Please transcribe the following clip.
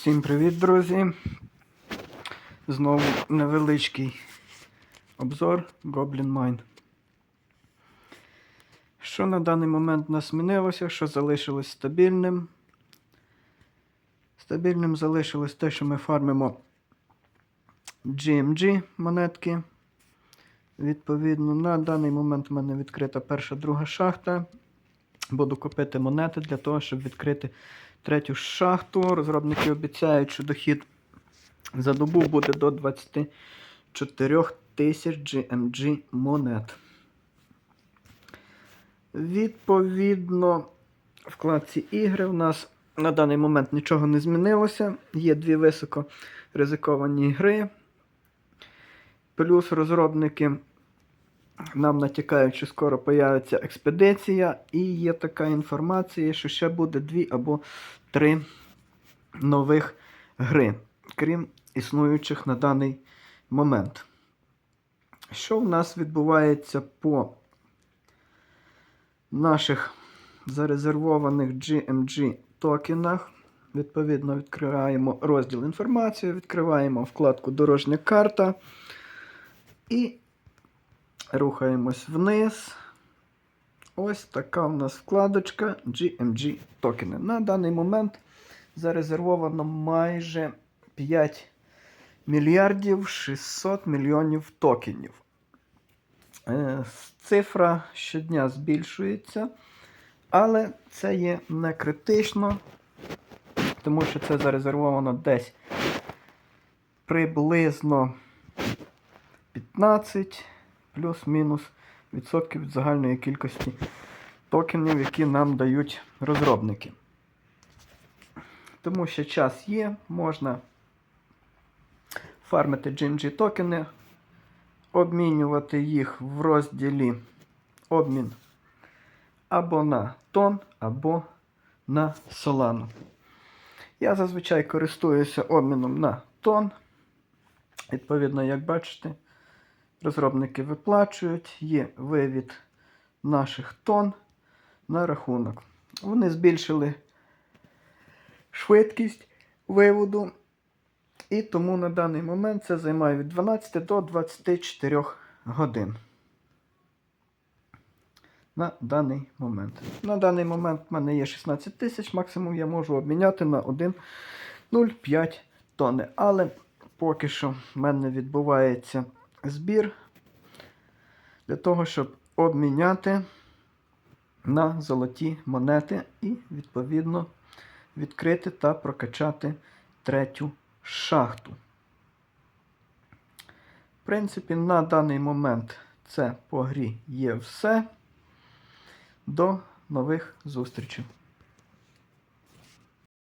Всім привіт, друзі! Знову невеличкий обзор Goblin Mine. Що на даний момент нас змінилося, що залишилось стабільним? Стабільним залишилось те, що ми фармимо GMG монетки. Відповідно, на даний момент в мене відкрита перша друга шахта. Буду купити монети для того, щоб відкрити третю шахту. Розробники обіцяють, що дохід за добу буде до 24 тисяч GMG монет. Відповідно, в вкладці ігри у нас на даний момент нічого не змінилося. Є дві високо ризиковані гри. Плюс розробники нам натякають, що скоро появиться експедиція, і є така інформація, що ще буде дві або три нових гри, крім існуючих на даний момент. Що в нас відбувається по наших зарезервованих GMG токенах? Відповідно, відкриваємо розділ інформації, відкриваємо вкладку Дорожня карта і рухаємось вниз. Ось така у нас вкладочка GMG токени. На даний момент зарезервовано майже 5 мільярдів 600 мільйонів токенів. Е, Цифра щодня збільшується, але це є не критично, тому що це зарезервовано десь приблизно 15 плюс-мінус відсотків від загальної кількості токенів, які нам дають розробники. Тому що час є, можна фармити GMG токени, обмінювати їх в розділі обмін або на тон, або на Solana. Я зазвичай користуюся обміном на тон. Відповідно, як бачите, розробники виплачують, є вивід наших тон на рахунок. Вони збільшили швидкість виводу, і тому на даний момент це займає від 12 до 24 годин. На даний момент. На даний момент в мене є 16 тисяч, максимум я можу обміняти на 1,05 тонни. Але поки що в мене відбувається збір для того, щоб обміняти на золоті монети і, відповідно, відкрити та прокачати третю шахту. В принципі, на даний момент це по грі є все. До нових зустрічей.